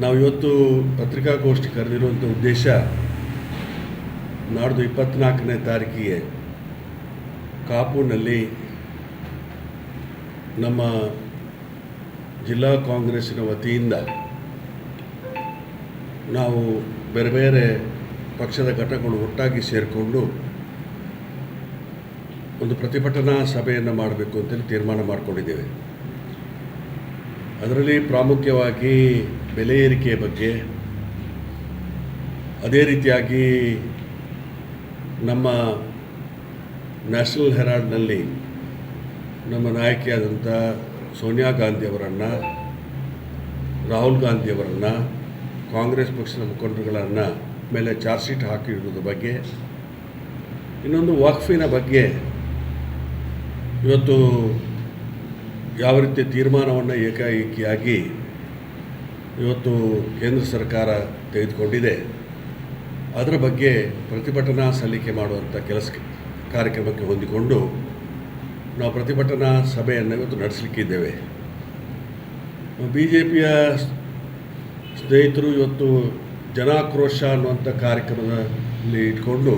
ನಾವು ಇವತ್ತು ಪತ್ರಿಕಾಗೋಷ್ಠಿ ಕರೆದಿರುವಂಥ ಉದ್ದೇಶ ನಾಡ್ದು ಇಪ್ಪತ್ತ್ನಾಲ್ಕನೇ ತಾರೀಕಿಗೆ ಕಾಪುನಲ್ಲಿ ನಮ್ಮ ಜಿಲ್ಲಾ ಕಾಂಗ್ರೆಸ್ಸಿನ ವತಿಯಿಂದ ನಾವು ಬೇರೆ ಬೇರೆ ಪಕ್ಷದ ಘಟಕಗಳು ಒಟ್ಟಾಗಿ ಸೇರಿಕೊಂಡು ಒಂದು ಪ್ರತಿಭಟನಾ ಸಭೆಯನ್ನು ಮಾಡಬೇಕು ಅಂತೇಳಿ ತೀರ್ಮಾನ ಮಾಡಿಕೊಂಡಿದ್ದೇವೆ. ಅದರಲ್ಲಿ ಪ್ರಾಮುಖ್ಯವಾಗಿ ಬೆಲೆ ಏರಿಕೆಯ ಬಗ್ಗೆ, ಅದೇ ರೀತಿಯಾಗಿ ನಮ್ಮ ನ್ಯಾಷನಲ್ ಹೆರಾಲ್ಡ್ನಲ್ಲಿ ನಮ್ಮ ನಾಯಕಿಯಾದಂಥ ಸೋನಿಯಾ ಗಾಂಧಿಯವರನ್ನು ರಾಹುಲ್ ಗಾಂಧಿಯವರನ್ನು ಕಾಂಗ್ರೆಸ್ ಪಕ್ಷದ ಮುಖಂಡರುಗಳನ್ನು ಮೇಲೆ ಚಾರ್ಜ್ ಶೀಟ್ ಹಾಕಿರುವುದ್ರ ಬಗ್ಗೆ, ಇನ್ನೊಂದು ವಕ್ಫಿನ ಬಗ್ಗೆ ಇವತ್ತು ಯಾವ ರೀತಿಯ ತೀರ್ಮಾನವನ್ನು ಏಕಾಏಕಿಯಾಗಿ ಇವತ್ತು ಕೇಂದ್ರ ಸರ್ಕಾರ ತೆಗೆದುಕೊಂಡಿದೆ, ಅದರ ಬಗ್ಗೆ ಪ್ರತಿಭಟನಾ ಸಲ್ಲಿಕೆ ಮಾಡುವಂಥ ಕೆಲಸ ಕಾರ್ಯಕ್ರಮಕ್ಕೆ ಹೊಂದಿಕೊಂಡು ನಾವು ಪ್ರತಿಭಟನಾ ಸಭೆಯನ್ನು ಇವತ್ತು ನಡೆಸಲಿಕ್ಕಿದ್ದೇವೆ. ಬಿ ಜೆ ಪಿಯ ಸ್ನೇಹಿತರು ಇವತ್ತು ಜನಾಕ್ರೋಶ ಅನ್ನುವಂಥ ಕಾರ್ಯಕ್ರಮದಲ್ಲಿ ಇಟ್ಕೊಂಡು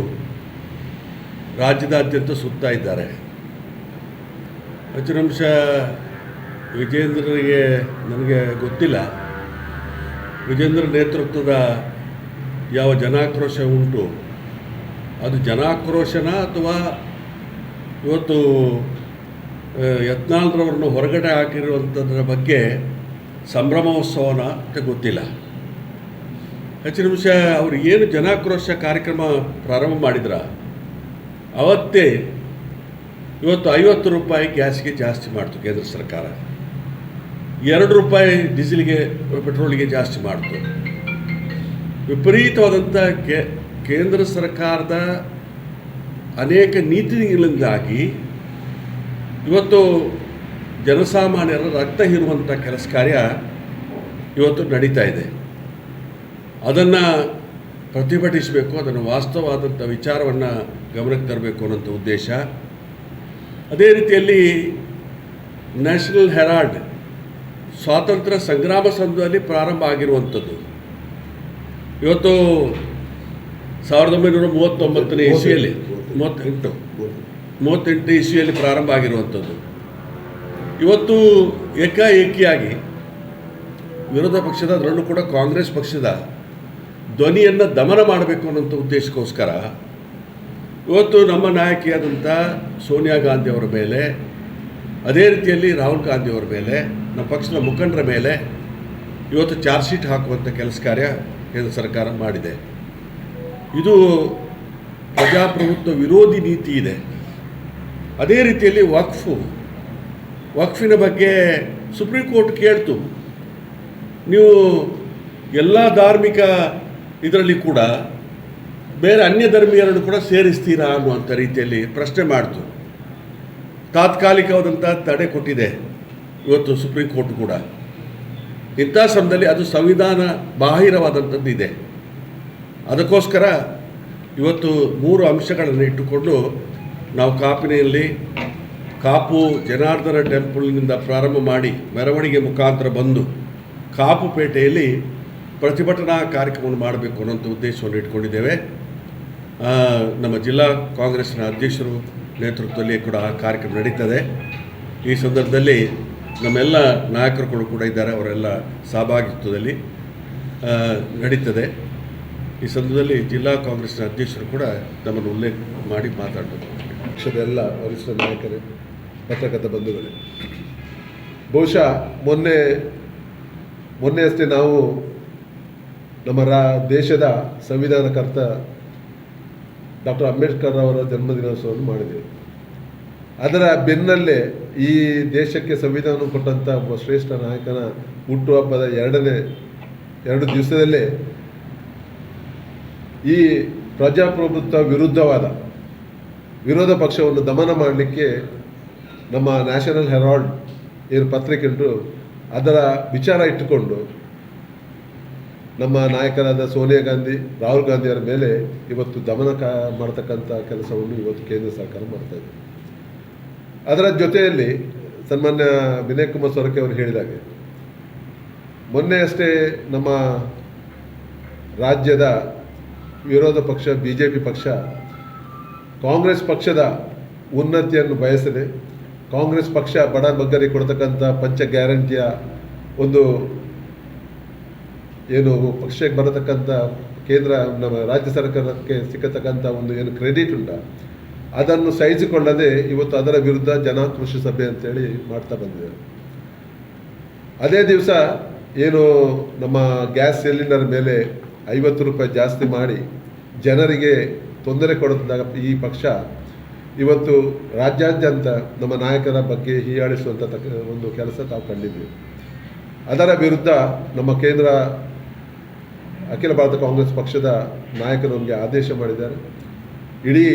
ರಾಜ್ಯದಾದ್ಯಂತ ಸುತ್ತಾ ಇದ್ದಾರೆ. ಹೆಚ್ಚಿನ ಅಂಶ ವಿಜೇಂದ್ರನಿಗೆ ನನಗೆ ಗೊತ್ತಿಲ್ಲ. ವಿಜೇಂದ್ರ ನೇತೃತ್ವದ ಯಾವ ಜನಾಕ್ರೋಶ ಉಂಟು? ಅದು ಜನಾಕ್ರೋಶನ ಅಥವಾ ಇವತ್ತು ಆ, ಯತ್ನಾಳ್ರವ್ರನ್ನು ಹೊರಗಡೆ ಹಾಕಿರುವಂಥದ್ರ ಬಗ್ಗೆ ಸಂಭ್ರಮೋತ್ಸವನ ಅಂತ ಗೊತ್ತಿಲ್ಲ. ಹೆಚ್ಚಿನ ನಿಮಿಷ ಅವರು ಏನು ಜನಾಕ್ರೋಶ ಕಾರ್ಯಕ್ರಮ ಪ್ರಾರಂಭ ಮಾಡಿದ್ರ? ಅವತ್ತೇ ಇವತ್ತು ಐವತ್ತು ರೂಪಾಯಿ ಗ್ಯಾಸ್ಗೆ ಜಾಸ್ತಿ ಮಾಡ್ತು ಕೇಂದ್ರ ಸರ್ಕಾರ. ಎರಡು ರೂಪಾಯಿ ಡೀಸೆಲ್ಗೆ, ಪೆಟ್ರೋಲಿಗೆ ಜಾಸ್ತಿ ಮಾಡ್ತು. ವಿಪರೀತವಾದಂಥ ಕೇಂದ್ರ ಸರ್ಕಾರದ ಅನೇಕ ನೀತಿಗಳಿಂದಾಗಿ ಇವತ್ತು ಜನಸಾಮಾನ್ಯರ ರಕ್ತ ಹೀರುವಂಥ ಕೆಲಸ ಕಾರ್ಯ ಇವತ್ತು ನಡೀತಾ ಇದೆ. ಅದನ್ನು ಪ್ರತಿಭಟಿಸಬೇಕು, ಅದನ್ನು ವಾಸ್ತವವಾದಂಥ ವಿಚಾರವನ್ನು ಗಮನಕ್ಕೆ ತರಬೇಕು ಅನ್ನೋಂಥ ಉದ್ದೇಶ. ಅದೇ ರೀತಿಯಲ್ಲಿ ನ್ಯಾಷನಲ್ ಹೆರಾಲ್ಡ್ ಸ್ವಾತಂತ್ರ್ಯ ಸಂಗ್ರಾಮ ಸಂಘದಲ್ಲಿ ಪ್ರಾರಂಭ ಆಗಿರುವಂಥದ್ದು. ಇವತ್ತು ಸಾವಿರದ ಒಂಬೈನೂರ ಮೂವತ್ತೊಂಬತ್ತನೇ ಇಸ್ವಿಯಲ್ಲಿ ಮೂವತ್ತೆಂಟು ಮೂವತ್ತೆಂಟನೇ ಇಸ್ವಿಯಲ್ಲಿ ಪ್ರಾರಂಭ ಆಗಿರುವಂಥದ್ದು. ಇವತ್ತು ಏಕಾಏಕಿಯಾಗಿ ವಿರೋಧ ಪಕ್ಷದ ಅದರಲ್ಲೂ ಕೂಡ ಕಾಂಗ್ರೆಸ್ ಪಕ್ಷದ ಧ್ವನಿಯನ್ನು ದಮನ ಮಾಡಬೇಕು ಅನ್ನೋಂಥ ಉದ್ದೇಶಕ್ಕೋಸ್ಕರ ಇವತ್ತು ನಮ್ಮ ನಾಯಕಿಯಾದಂಥ ಸೋನಿಯಾ ಗಾಂಧಿಯವರ ಮೇಲೆ ಅದೇ ರೀತಿಯಲ್ಲಿ ರಾಹುಲ್ ಗಾಂಧಿಯವರ ಮೇಲೆ, ನಮ್ಮ ಪಕ್ಷದ ಮುಖಂಡರ ಮೇಲೆ ಇವತ್ತು ಚಾರ್ಜ್ ಶೀಟ್ ಹಾಕುವಂಥ ಕೆಲಸ ಕಾರ್ಯ ಕೇಂದ್ರ ಸರ್ಕಾರ ಮಾಡಿದೆ. ಇದು ಪ್ರಜಾಪ್ರಭುತ್ವ ವಿರೋಧಿ ನೀತಿ ಇದೆ. ಅದೇ ರೀತಿಯಲ್ಲಿ ವಕ್ಫು, ವಕ್ಫಿನ ಬಗ್ಗೆ ಸುಪ್ರೀಂ ಕೋರ್ಟ್ ಕೇಳ್ತು. ನೀವು ಎಲ್ಲ ಧಾರ್ಮಿಕ ಇದರಲ್ಲಿ ಕೂಡ ಬೇರೆ ಅನ್ಯ ಧರ್ಮೀಯರನ್ನು ಕೂಡ ಸೇರಿಸ್ತೀರಾ ಅನ್ನುವಂಥ ರೀತಿಯಲ್ಲಿ ಪ್ರಶ್ನೆ ಮಾಡ್ತು. ತಾತ್ಕಾಲಿಕವಾದಂಥ ತಡೆ ಕೊಟ್ಟಿದೆ. ಇವತ್ತು ಸುಪ್ರೀಂ ಕೋರ್ಟ್ ಕೂಡ. ಇಂಥ ಸಮಯದಲ್ಲಿ ಅದು ಸಂವಿಧಾನ ಬಾಹಿರವಾದಂಥದ್ದು ಇದೆ. ಅದಕ್ಕೋಸ್ಕರ ಇವತ್ತು ಮೂರು ಅಂಶಗಳನ್ನು ಇಟ್ಟುಕೊಂಡು ನಾವು ಕಾಪಿನಲ್ಲಿ ಕಾಪು ಜನಾರ್ದನ ಟೆಂಪಲ್ನಿಂದ ಪ್ರಾರಂಭ ಮಾಡಿ ಮೆರವಣಿಗೆ ಮುಖಾಂತರ ಬಂದು ಕಾಪು ಪೇಟೆಯಲ್ಲಿ ಪ್ರತಿಭಟನಾ ಕಾರ್ಯಕ್ರಮವನ್ನು ಮಾಡಬೇಕು ಅನ್ನೋಂಥ ಉದ್ದೇಶವನ್ನು ಇಟ್ಕೊಂಡಿದ್ದೇವೆ. ನಮ್ಮ ಜಿಲ್ಲಾ ಕಾಂಗ್ರೆಸ್ನ ಅಧ್ಯಕ್ಷರು ನೇತೃತ್ವದಲ್ಲಿ ಕೂಡ ಆ ಕಾರ್ಯಕ್ರಮ ನಡೀತದೆ. ಈ ಸಂದರ್ಭದಲ್ಲಿ ನಮ್ಮೆಲ್ಲ ನಾಯಕರುಗಳು ಕೂಡ ಇದ್ದಾರೆ, ಅವರೆಲ್ಲ ಸಹಭಾಗಿತ್ವದಲ್ಲಿ ನಡೀತದೆ. ಈ ಸಂದರ್ಭದಲ್ಲಿ ಜಿಲ್ಲಾ ಕಾಂಗ್ರೆಸ್ನ ಅಧ್ಯಕ್ಷರು ಕೂಡ ನಮ್ಮನ್ನು ಉಲ್ಲೇಖ ಮಾಡಿ ಮಾತಾಡಬೇಕು. ಪಕ್ಷದ ಎಲ್ಲ ವರಿಷ್ಠ ನಾಯಕರೇ, ಪತ್ರಕರ್ತ ಬಂಧುಗಳೇ, ಬಹುಶಃ ಮೊನ್ನೆ ಮೊನ್ನೆ ಅಷ್ಟೇ ನಾವು ನಮ್ಮ ರಾ, ದೇಶದ ಸಂವಿಧಾನಕರ್ತ ಡಾಕ್ಟರ್ ಅಂಬೇಡ್ಕರ್ ಅವರ ಜನ್ಮದಿನೋತ್ಸವವನ್ನು ಮಾಡಿದ್ದೀವಿ ಅದರ ಬೆನ್ನಲ್ಲೇ ಈ ದೇಶಕ್ಕೆ ಸಂವಿಧಾನ ಕೊಟ್ಟಂಥ ಒಬ್ಬ ಶ್ರೇಷ್ಠ ನಾಯಕನ ಹುಟ್ಟುಹಬ್ಬದ ಎರಡನೇ, ಎರಡು ದಿವಸದಲ್ಲೇ ಈ ಪ್ರಜಾಪ್ರಭುತ್ವ ವಿರುದ್ಧವಾದ ವಿರೋಧ ಪಕ್ಷವನ್ನು ದಮನ ಮಾಡಲಿಕ್ಕೆ ನಮ್ಮ ನ್ಯಾಷನಲ್ ಹೆರಾಲ್ಡ್ ಏನು ಪತ್ರಿಕೆ ಉಂಟು ಅದರ ವಿಚಾರ ಇಟ್ಟುಕೊಂಡು ನಮ್ಮ ನಾಯಕರಾದ ಸೋನಿಯಾ ಗಾಂಧಿ, ರಾಹುಲ್ ಗಾಂಧಿಯವರ ಮೇಲೆ ಇವತ್ತು ದಮನ ಕ ಮಾಡ್ತಕ್ಕಂಥ ಕೆಲಸವನ್ನು ಇವತ್ತು ಕೇಂದ್ರ ಸರ್ಕಾರ ಮಾಡ್ತಾ ಇದೆ. ಅದರ ಜೊತೆಯಲ್ಲಿ ಸನ್ಮಾನ್ಯ ವಿನಯ್ ಕುಮಾರ್ ಸೊರಕೆ ಅವರು ಹೇಳಿದಾಗೆ, ಮೊನ್ನೆ ಅಷ್ಟೇ ನಮ್ಮ ರಾಜ್ಯದ ವಿರೋಧ ಪಕ್ಷ ಬಿ ಜೆ ಪಿ ಪಕ್ಷ, ಕಾಂಗ್ರೆಸ್ ಪಕ್ಷದ ಉನ್ನತಿಯನ್ನು ಬಯಸದೆ, ಕಾಂಗ್ರೆಸ್ ಪಕ್ಷ ಬಡ ಬಗ್ಗರಿಗೆ ಕೊಡ್ತಕ್ಕಂಥ ಪಂಚ ಗ್ಯಾರಂಟಿಯ ಒಂದು ಏನು ಪಕ್ಷಕ್ಕೆ ಬರತಕ್ಕಂಥ ಕೇಂದ್ರ, ನಮ್ಮ ರಾಜ್ಯ ಸರ್ಕಾರಕ್ಕೆ ಸಿಕ್ಕತಕ್ಕಂಥ ಒಂದು ಏನು ಕ್ರೆಡಿಟ್ ಉಂಟ, ಅದನ್ನು ಸಹಿಸಿಕೊಳ್ಳದೆ ಇವತ್ತು ಅದರ ವಿರುದ್ಧ ಜನಾಕ್ರೋಶ ಸಭೆ ಅಂತೇಳಿ ಮಾಡ್ತಾ ಬಂದಿದ್ದಾರೆ ಅದೇ ದಿವಸ ಏನು ನಮ್ಮ ಗ್ಯಾಸ್ ಸಿಲಿಂಡರ್ ಮೇಲೆ ಐವತ್ತು ರೂಪಾಯಿ ಜಾಸ್ತಿ ಮಾಡಿ ಜನರಿಗೆ ತೊಂದರೆ ಕೊಡುತ್ತಿದ್ದಾಗ ಈ ಪಕ್ಷ ಇವತ್ತು ರಾಜ್ಯಾದ್ಯಂತ ನಮ್ಮ ನಾಯಕರ ಬಗ್ಗೆ ಹೀಯಾಳಿಸುವಂಥ ಒಂದು ಕೆಲಸ ತಾವು ಕಂಡಿದ್ವಿ ಅದರ ವಿರುದ್ಧ ನಮ್ಮ ಕೇಂದ್ರ ಅಖಿಲ ಭಾರತ ಕಾಂಗ್ರೆಸ್ ಪಕ್ಷದ ನಾಯಕರು ನಮಗೆ ಆದೇಶ ಮಾಡಿದ್ದಾರೆ. ಇಡೀ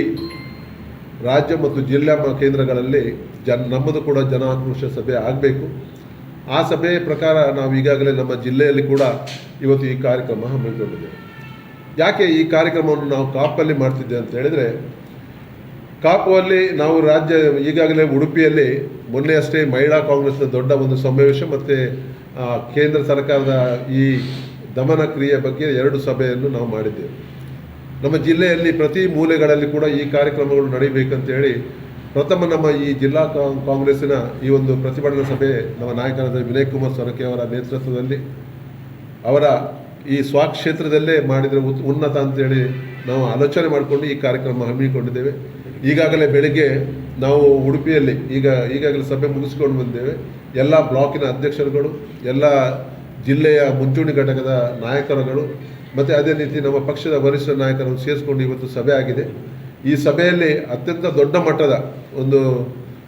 ರಾಜ್ಯ ಮತ್ತು ಜಿಲ್ಲಾ ಕೇಂದ್ರಗಳಲ್ಲಿ ಜನ ನಮ್ಮದು ಕೂಡ ಜನ ಆಕ್ರೋಶ ಸಭೆ ಆಗಬೇಕು. ಆ ಸಭೆಯ ಪ್ರಕಾರ ನಾವು ಈಗಾಗಲೇ ನಮ್ಮ ಜಿಲ್ಲೆಯಲ್ಲಿ ಕೂಡ ಇವತ್ತು ಈ ಕಾರ್ಯಕ್ರಮ ಹಮ್ಮಿಕೊಂಡಿದ್ದೇವೆ. ಯಾಕೆ ಈ ಕಾರ್ಯಕ್ರಮವನ್ನು ನಾವು ಕಾಪಲ್ಲಿ ಮಾಡ್ತಿದ್ದೆ ಅಂತ ಹೇಳಿದರೆ ಕಾಪುವಲ್ಲಿ ನಾವು ರಾಜ್ಯ ಈಗಾಗಲೇ ಉಡುಪಿಯಲ್ಲಿ ಮೊನ್ನೆ ಅಷ್ಟೇ ಮಹಿಳಾ ಕಾಂಗ್ರೆಸ್ನ ದೊಡ್ಡ ಒಂದು ಸಮಾವೇಶ ಮತ್ತು ಕೇಂದ್ರ ಸರ್ಕಾರದ ಈ ದಮನ ಕ್ರಿಯೆ ಬಗ್ಗೆ ಎರಡು ಸಭೆಯನ್ನು ನಾವು ಮಾಡಿದ್ದೇವೆ. ನಮ್ಮ ಜಿಲ್ಲೆಯಲ್ಲಿ ಪ್ರತಿ ಮೂಲೆಗಳಲ್ಲಿ ಕೂಡ ಈ ಕಾರ್ಯಕ್ರಮಗಳು ನಡೀಬೇಕಂತ ಹೇಳಿ ಪ್ರಥಮ ನಮ್ಮ ಈ ಜಿಲ್ಲಾ ಕಾಂಗ್ರೆಸ್ಸಿನ ಈ ಒಂದು ಪ್ರತಿಭಟನಾ ಸಭೆ ನಮ್ಮ ನಾಯಕರಾದ ವಿನಯ್ ಕುಮಾರ್ ಸೊರಕೆ ಅವರ ನೇತೃತ್ವದಲ್ಲಿ, ಅವರ ಈ ಸ್ವಕ್ಷೇತ್ರದಲ್ಲೇ ಮಾಡಿದರೆ ಉನ್ನತ ಅಂತೇಳಿ ನಾವು ಆಲೋಚನೆ ಮಾಡಿಕೊಂಡು ಈ ಕಾರ್ಯಕ್ರಮ ಹಮ್ಮಿಕೊಂಡಿದ್ದೇವೆ. ಈಗಾಗಲೇ ಬೆಳಿಗ್ಗೆ ನಾವು ಉಡುಪಿಯಲ್ಲಿ ಈಗ, ಈಗಾಗಲೇ ಸಭೆ ಮುಗಿಸ್ಕೊಂಡು ಬಂದೇವೆ. ಎಲ್ಲ ಬ್ಲಾಕಿನ ಅಧ್ಯಕ್ಷರುಗಳು, ಎಲ್ಲ ಜಿಲ್ಲೆಯ ಮುಂಚೂಣಿ ಘಟಕದ ನಾಯಕರುಗಳು ಮತ್ತು ಅದೇ ರೀತಿ ನಮ್ಮ ಪಕ್ಷದ ವರಿಷ್ಠ ನಾಯಕರನ್ನು ಸೇರಿಸ್ಕೊಂಡು ಇವತ್ತು ಸಭೆ ಆಗಿದೆ. ಈ ಸಭೆಯಲ್ಲಿ ಅತ್ಯಂತ ದೊಡ್ಡ ಮಟ್ಟದ ಒಂದು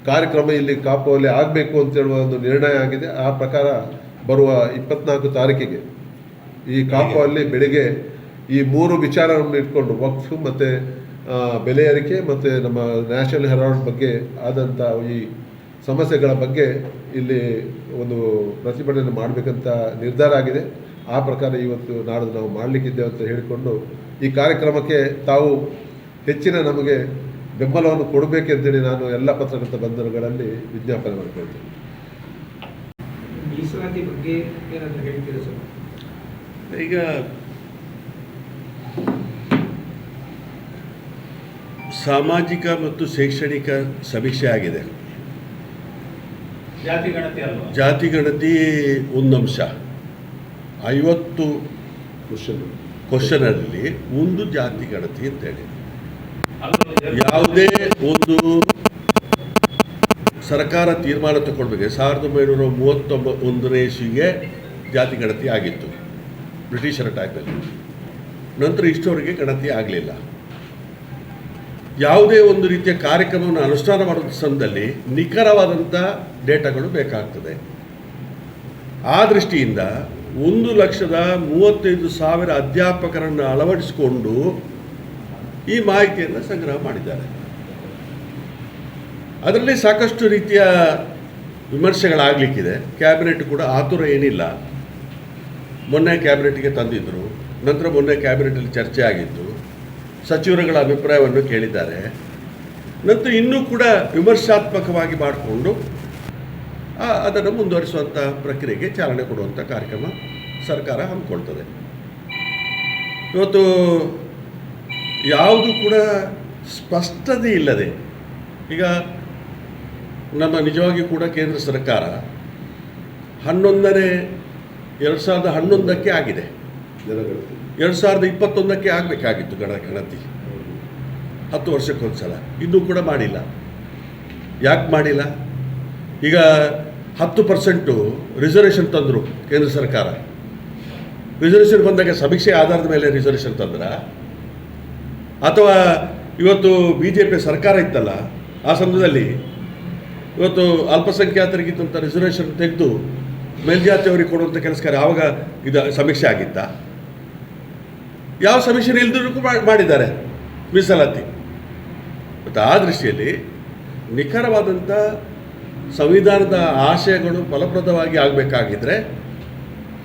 ಕಾರ್ಯಕ್ರಮ ಇಲ್ಲಿ ಕಾಪುವಲ್ಲಿ ಆಗಬೇಕು ಅಂತ ಹೇಳುವ ಒಂದು ನಿರ್ಣಯ ಆಗಿದೆ. ಆ ಪ್ರಕಾರ ಬರುವ ಇಪ್ಪತ್ನಾಲ್ಕು ತಾರೀಕಿಗೆ ಈ ಕಾಪುವಲ್ಲಿ ಬೆಳಿಗ್ಗೆ ಈ ಮೂರು ವಿಚಾರವನ್ನು ಇಟ್ಕೊಂಡು ವಕ್ಫ್ ಮತ್ತು ಬೆಲೆ ಏರಿಕೆ ಮತ್ತು ನಮ್ಮ ನ್ಯಾಷನಲ್ ಹೆರಾಲ್ಡ್ ಬಗ್ಗೆ ಆದಂಥ ಈ ಸಮಸ್ಯೆಗಳ ಬಗ್ಗೆ ಇಲ್ಲಿ ಒಂದು ಪ್ರತಿಭಟನೆ ಮಾಡಬೇಕಂತ ನಿರ್ಧಾರ ಆಗಿದೆ. ಆ ಪ್ರಕಾರ ಇವತ್ತು ನಾಡಿದ್ದು ನಾವು ಮಾಡಲಿಕ್ಕಿದ್ದೇವೆ ಅಂತ ಹೇಳಿಕೊಂಡು ಈ ಕಾರ್ಯಕ್ರಮಕ್ಕೆ ತಾವು ಹೆಚ್ಚಿನ ನಮಗೆ ಬೆಂಬಲವನ್ನು ಕೊಡಬೇಕೆಂತೇಳಿ ನಾನು ಎಲ್ಲ ಪತ್ರಕರ್ತ ಬಂಧನಗಳಲ್ಲಿ ವಿಜ್ಞಾಪನೆ ಮಾಡಿಕೊಳ್ತೇನೆ ಈಗ ಸಾಮಾಜಿಕ ಮತ್ತು ಶೈಕ್ಷಣಿಕ ಸಮೀಕ್ಷೆ ಆಗಿದೆ. ಜಾತಿ ಗಣತಿ ಒಂದು ಅಂಶ. ಐವತ್ತು ಕ್ವಶನ್ ಕ್ವಶನಲ್ಲಿ ಒಂದು ಜಾತಿ ಗಣತಿ ಅಂತೇಳಿ ಹೇಳಿ. ಯಾವುದೇ ಒಂದು ಸರ್ಕಾರ ತೀರ್ಮಾನ ತಗೊಳ್ಬೇಕು ಸಾವಿರದ ಒಂಬೈನೂರ ಮೂವತ್ತೊಂಬ ಒಂದನೇ ಇಸ್ವಿಗೆ ಜಾತಿ ಗಣತಿ ಆಗಿತ್ತು. ಬ್ರಿಟಿಷರ ಟೈಮಲ್ಲಿ ನಂತರ ಇಷ್ಟವರೆಗೆ ಗಣತಿ ಆಗಲಿಲ್ಲ. ಯಾವುದೇ ಒಂದು ರೀತಿಯ ಕಾರ್ಯಕ್ರಮವನ್ನು ಅನುಷ್ಠಾನ ಮಾಡುವ ಸಂದರ್ಭದಲ್ಲಿ ನಿಖರವಾದಂಥ ಡೇಟಾಗಳು ಬೇಕಾಗ್ತದೆ. ಆ ದೃಷ್ಟಿಯಿಂದ ಒಂದು ಲಕ್ಷದ ಮೂವತ್ತೈದು ಸಾವಿರ ಅಧ್ಯಾಪಕರನ್ನು ಅಳವಡಿಸಿಕೊಂಡು ಈ ಮಾಹಿತಿಯನ್ನು ಸಂಗ್ರಹ ಮಾಡಿದ್ದಾರೆ. ಅದರಲ್ಲಿ ಸಾಕಷ್ಟು ರೀತಿಯ ವಿಮರ್ಶೆಗಳಾಗಲಿಕ್ಕಿದೆ. ಕ್ಯಾಬಿನೆಟ್ ಕೂಡ ಆತುರ ಏನಿಲ್ಲ. ಮೊನ್ನೆ ಕ್ಯಾಬಿನೆಟ್ಗೆ ತಂದಿದ್ದರು ನಂತರ ಮೊನ್ನೆ ಕ್ಯಾಬಿನೆಟಲ್ಲಿ ಚರ್ಚೆ ಆಗಿತ್ತು ಸಚಿವರುಗಳ ಅಭಿಪ್ರಾಯವನ್ನು ಕೇಳಿದ್ದಾರೆ. ನಂತರ ಇನ್ನೂ ಕೂಡ ವಿಮರ್ಶಾತ್ಮಕವಾಗಿ ಮಾಡಿಕೊಂಡು ಅದನ್ನು ಮುಂದುವರಿಸುವಂಥ ಪ್ರಕ್ರಿಯೆಗೆ ಚಾಲನೆ ಕೊಡುವಂಥ ಕಾರ್ಯಕ್ರಮ ಸರ್ಕಾರ ಹಮ್ಮಿಕೊಳ್ತದೆ. ಇವತ್ತು ಯಾವುದು ಕೂಡ ಸ್ಪಷ್ಟತೆ ಇಲ್ಲದೆ, ಈಗ ನಮ್ಮ ನಿಜವಾಗಿ ಕೂಡ ಕೇಂದ್ರ ಸರ್ಕಾರ ಹನ್ನೊಂದನೇ, ಎರಡು ಸಾವಿರದ ಹನ್ನೊಂದಕ್ಕೆ ಆಗಿದೆ, ಜನಗಣತಿ. ಎರಡು ಸಾವಿರದ ಇಪ್ಪತ್ತೊಂದಕ್ಕೆ ಆಗಬೇಕಾಗಿತ್ತು ಗಣ, ಗಣತಿ. ಹತ್ತು ವರ್ಷಕ್ಕೊಂದ್ಸಲ ಇನ್ನೂ ಕೂಡ ಮಾಡಿಲ್ಲ. ಯಾಕೆ ಮಾಡಿಲ್ಲ? ಈಗ ಹತ್ತು ಪರ್ಸೆಂಟು ರಿಸರ್ವೇಷನ್ ತಂದರು ಕೇಂದ್ರ ಸರ್ಕಾರ. ರಿಸರ್ವೇಷನ್ ಬಂದಾಗ ಸಮೀಕ್ಷೆ ಆಧಾರದ ಮೇಲೆ ರಿಸರ್ವೇಷನ್ ತಂದ್ರ. ಅಥವಾ ಇವತ್ತು ಬಿ ಜೆ ಪಿ ಸರ್ಕಾರ ಇತ್ತಲ್ಲ, ಆ ಸಂದರ್ಭದಲ್ಲಿ ಇವತ್ತು ಅಲ್ಪಸಂಖ್ಯಾತರಿಗಿದ್ದಂಥ ರಿಸರ್ವೇಷನ್ ತೆಗೆದು ಮೇಲ್ಜಾತಿಯವರಿಗೆ ಕೊಡುವಂಥ ಕೆಲಸ ಆವಾಗ ಇದು ಸಮೀಕ್ಷೆ ಆಗಿತ್ತ? ಯಾವ ಸಮೀಕ್ಷೆ ಇಲ್ದಿರೂ ಮಾಡಿದ್ದಾರೆ ಮೀಸಲಾತಿ. ಮತ್ತು ಆ ದೃಷ್ಟಿಯಲ್ಲಿ ನಿಖರವಾದಂಥ ಸಂವಿಧಾನದ ಆಶಯಗಳು ಫಲಪ್ರದವಾಗಿ ಆಗಬೇಕಾಗಿದ್ದರೆ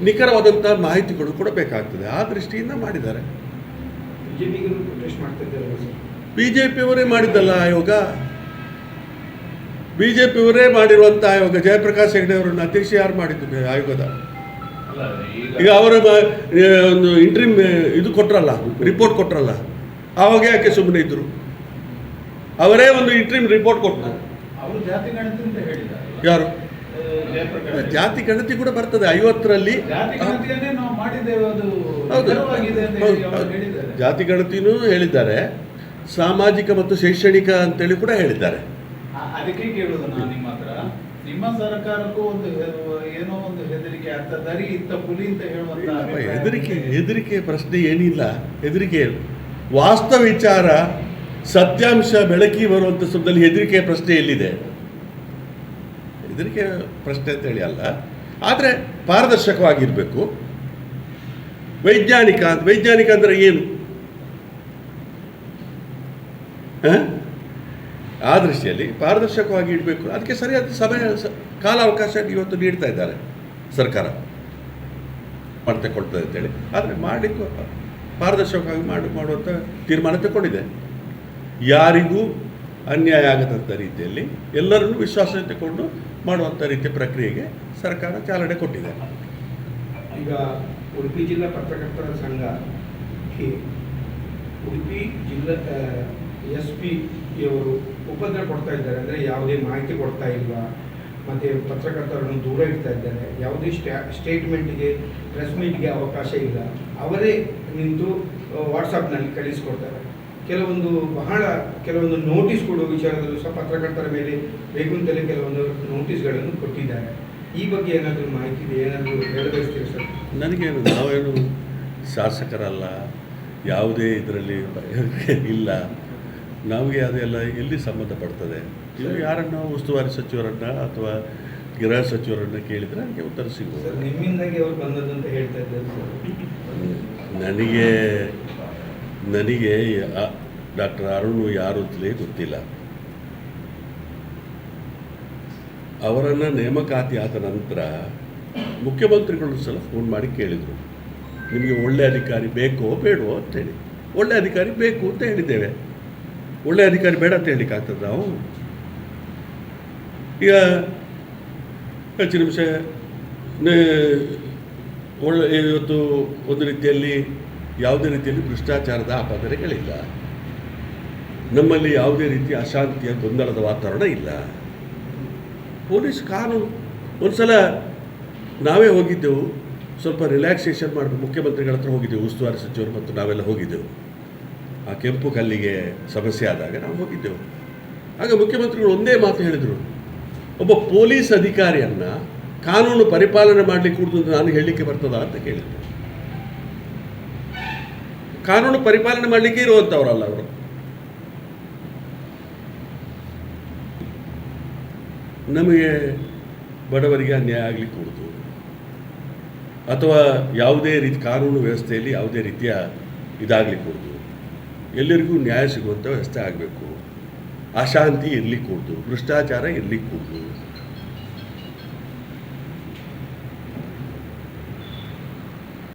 ನಿಖರವಾದಂಥ ಮಾಹಿತಿಗಳು ಕೂಡ ಬೇಕಾಗ್ತದೆ. ಆ ದೃಷ್ಟಿಯಿಂದ ಮಾಡಿದ್ದಾರೆ. ಬಿ ಜೆ ಪಿಯವರೇ ಮಾಡಿದ್ದಲ್ಲ ಆಯೋಗ? ಬಿ ಜೆ ಪಿಯವರೇ ಮಾಡಿರುವಂಥ ಆಯೋಗ. ಜಯಪ್ರಕಾಶ್ ಹೆಗ್ಡೆ ಅವರನ್ನು ಅಧ್ಯಕ್ಷ ಯಾರು ಮಾಡಿದ್ದು ಆಯೋಗದ? ಈಗ ಅವರ ಒಂದು ಇಂಟ್ರಿಮ್ ಇದು ಕೊಟ್ರಲ್ಲ ರಿಪೋರ್ಟ್ ಕೊಟ್ರಲ್ಲ. ಆವಾಗ ಯಾಕೆ ಸುಮ್ಮನೆ ಇದ್ರು? ಅವರೇ ಒಂದು ಇಂಟ್ರಿಮ್ ರಿಪೋರ್ಟ್ ಕೊಟ್ಟರು ಯಾರು? ಜಾತಿ ಗಣತಿ ಕೂಡ ಬರ್ತದೆ. ಐವತ್ತರಲ್ಲಿ ಹೌದು. ಜಾತಿ ಗಣತಿನೂ ಹೇಳಿದ್ದಾರೆ. ಸಾಮಾಜಿಕ ಮತ್ತು ಶೈಕ್ಷಣಿಕ ಅಂತೇಳಿ ಕೂಡ ಹೇಳಿದ್ದಾರೆ. ಅದಕ್ಕೆ ಕೇಳೋದು ನಾನು ನಿಮ್ಮ ಸರ್ಕಾರಕ್ಕೂ ಒಂದು ಏನೋ ಒಂದು ಹೆದರಿಕೆ ಅಂತ ದರಿ ಇತ್ತ ಪುಲಿ ಅಂತ ಹೇಳುವಂತ ಹೆದರಿಕೆ ಹೆದರಿಕೆ ಪ್ರಶ್ನೆ ಏನಿಲ್ಲ. ಹೆದರಿಕೆ ವಾಸ್ತವ ವಿಚಾರ ಸತ್ಯಾಂಶ ಬೆಳಕಿ ಬರುವಂತ ಸುದ್ದಲ್ಲಿ ಹೆದರಿಕೆ ಪ್ರಶ್ನೆ ಎಲ್ಲಿದೆ? ಹೆದರಿಕೆ ಪ್ರಶ್ನೆ ಅಂತ ಹೇಳಿ ಅಲ್ಲ. ಆದರೆ ಪಾರದರ್ಶಕವಾಗಿರಬೇಕು. ವೈಜ್ಞಾನಿಕ ವೈಜ್ಞಾನಿಕ ಅಂದ್ರೆ ಏನು? ಹ? ಆ ದೃಷ್ಟಿಯಲ್ಲಿ ಪಾರದರ್ಶಕವಾಗಿ ಇಡಬೇಕು. ಅದಕ್ಕೆ ಸರಿಯಾದ ಸಮಯ ಕಾಲಾವಕಾಶ ಇವತ್ತು ನೀಡ್ತಾ ಇದ್ದಾರೆ ಸರ್ಕಾರ. ಮಾಡಿ ತಗೊಳ್ತದೆ ಅಂತೇಳಿ. ಆದರೆ ಮಾಡಲಿಕ್ಕೂ ಪಾರದರ್ಶಕವಾಗಿ ಮಾಡಿ ಮಾಡುವಂಥ ತೀರ್ಮಾನ ತಗೊಂಡಿದೆ ಯಾರಿಗೂ ಅನ್ಯಾಯ ಆಗದಂಥ ರೀತಿಯಲ್ಲಿ ಎಲ್ಲರನ್ನೂ ವಿಶ್ವಾಸ ತಗೊಂಡು ಮಾಡುವಂಥ ರೀತಿಯ ಪ್ರಕ್ರಿಯೆಗೆ ಸರ್ಕಾರ ಚಾಲನೆ ಕೊಟ್ಟಿದೆ. ಈಗ ಉಡುಪಿ ಜಿಲ್ಲಾ ಪತ್ರಕರ್ತರ ಸಂಘ ಉಡುಪಿ ಜಿಲ್ಲಾ, ಎಸ್ ಪಿ ಇವರು ಉಪದ್ರ ಕೊಡ್ತಾ ಇದ್ದಾರೆ ಅಂದರೆ ಯಾವುದೇ ಮಾಹಿತಿ ಕೊಡ್ತಾ ಇಲ್ಲ. ಮತ್ತು ಪತ್ರಕರ್ತರನ್ನು ದೂರ ಇಡ್ತಾ ಇದ್ದಾರೆ. ಯಾವುದೇ ಸ್ಟ್ಯಾ ಸ್ಟೇಟ್ಮೆಂಟ್ಗೆ ಪ್ರೆಸ್ ಮೀಟ್ಗೆ ಅವಕಾಶ ಇಲ್ಲ. ಅವರೇ ನಿಂತು ವಾಟ್ಸಪ್ನಲ್ಲಿ ಕಳಿಸ್ಕೊಡ್ತಾರೆ. ಕೆಲವೊಂದು ಬಹಳ, ಕೆಲವೊಂದು ನೋಟಿಸ್ ಕೊಡುವ ವಿಚಾರದಲ್ಲೂ ಸಹ ಪತ್ರಕರ್ತರ ಮೇಲೆ ಬೇಕು ಕೆಲವೊಂದು ನೋಟಿಸ್ಗಳನ್ನು ಕೊಟ್ಟಿದ್ದಾರೆ. ಈ ಬಗ್ಗೆ ಏನಾದರೂ ಮಾಹಿತಿ ಇದೆ? ಏನಾದರೂ ಹೇಳಬೇಕು ಸರ್? ನನಗೇನು ನಾವೇನು ಶಾಸಕರಲ್ಲ. ಯಾವುದೇ ಇದರಲ್ಲಿ ಇಲ್ಲ. ನಮಗೆ ಅದೆಲ್ಲ ಎಲ್ಲಿ ಸಂಬಂಧಪಡ್ತದೆ? ನೀವು ಯಾರನ್ನು ಉಸ್ತುವಾರಿ ಸಚಿವರನ್ನ ಅಥವಾ ಗೃಹ ಸಚಿವರನ್ನ ಕೇಳಿದರೆ ನನಗೆ ಉತ್ತರ ಸಿಗ್ಬೋದು. ಅಂತ ನನಗೆ ನನಗೆ ಡಾಕ್ಟರ್ ಅರುಣ್ ಯಾರು ಅಂತಲೇ ಗೊತ್ತಿಲ್ಲ. ಅವರನ್ನು ನೇಮಕಾತಿ ಆದ ನಂತರ ಮುಖ್ಯಮಂತ್ರಿಗಳು ಸಲ ಫೋನ್ ಮಾಡಿ ಕೇಳಿದರು. ನಿಮಗೆ ಒಳ್ಳೆ ಅಧಿಕಾರಿ ಬೇಕೋ ಬೇಡವೋ ಅಂತೇಳಿ ಒಳ್ಳೆ ಅಧಿಕಾರಿ ಬೇಕು ಅಂತ ಹೇಳಿದ್ದೇವೆ. ಒಳ್ಳೆ ಅಧಿಕಾರಿ ಬೇಡ ಅಂತ ಹೇಳಲಿಕ್ಕಾಗ್ತದೆ ನಾವು? ಈಗ ಹೆಚ್ಚು ನಿಮಿಷ ಒಳ್ಳೆ, ಇವತ್ತು ಒಂದು ರೀತಿಯಲ್ಲಿ, ಯಾವುದೇ ರೀತಿಯಲ್ಲಿ ಭ್ರಷ್ಟಾಚಾರದ ಆಪಾದನೆಗಳಿಲ್ಲ ನಮ್ಮಲ್ಲಿ ಯಾವುದೇ ರೀತಿಯ ಅಶಾಂತಿಯ ಗೊಂದಲದ ವಾತಾವರಣ ಇಲ್ಲ. ಪೊಲೀಸ್ ಕಾನೂನು, ಒಂದ್ಸಲ ನಾವೇ ಹೋಗಿದ್ದೆವು. ಸ್ವಲ್ಪ ರಿಲ್ಯಾಕ್ಸೇಷನ್ ಮಾಡಬೇಕು ಮುಖ್ಯಮಂತ್ರಿಗಳ ಹತ್ರ ಹೋಗಿದ್ದೆವು, ಉಸ್ತುವಾರಿ ಸಚಿವರು ಮತ್ತು ನಾವೆಲ್ಲ ಹೋಗಿದ್ದೆವು. ಆ ಕೆಂಪು ಕಲ್ಲಿಗೆ ಸಮಸ್ಯೆ ಆದಾಗ ನಾವು ಹೋಗಿದ್ದೆವು. ಆಗ ಮುಖ್ಯಮಂತ್ರಿಗಳು ಒಂದೇ ಮಾತು ಹೇಳಿದರು. ಒಬ್ಬ ಪೊಲೀಸ್ ಅಧಿಕಾರಿಯನ್ನು ಕಾನೂನು ಪರಿಪಾಲನೆ ಮಾಡಲಿಕ್ಕೆ ಅಂತ ನಾನು ಹೇಳಲಿಕ್ಕೆ ಬರ್ತದ ಅಂತ ಕೇಳಿದ್ದೆ ಕಾನೂನು ಪರಿಪಾಲನೆ ಮಾಡಲಿಕ್ಕೆ ಇರುವಂಥವ್ರಲ್ಲ ಅವರು. ನಮಗೆ ಬಡವರಿಗೆ ಅನ್ಯಾಯ ಆಗಲಿ ಕೂಡುದು, ಅಥವಾ ಯಾವುದೇ ರೀತಿ ಕಾನೂನು ವ್ಯವಸ್ಥೆಯಲ್ಲಿ ಯಾವುದೇ ರೀತಿಯ ಇದಾಗಲಿ ಕೊಡ್ತು ಎಲ್ಲರಿಗೂ ನ್ಯಾಯ ಸಿಗುವಂಥ ವ್ಯವಸ್ಥೆ ಆಗಬೇಕು. ಅಶಾಂತಿ ಇರಲಿಕ್ಕೂಡ್ದು ಭ್ರಷ್ಟಾಚಾರ ಇರಲಿಕ್ಕೆ ಕೊಡ್ತು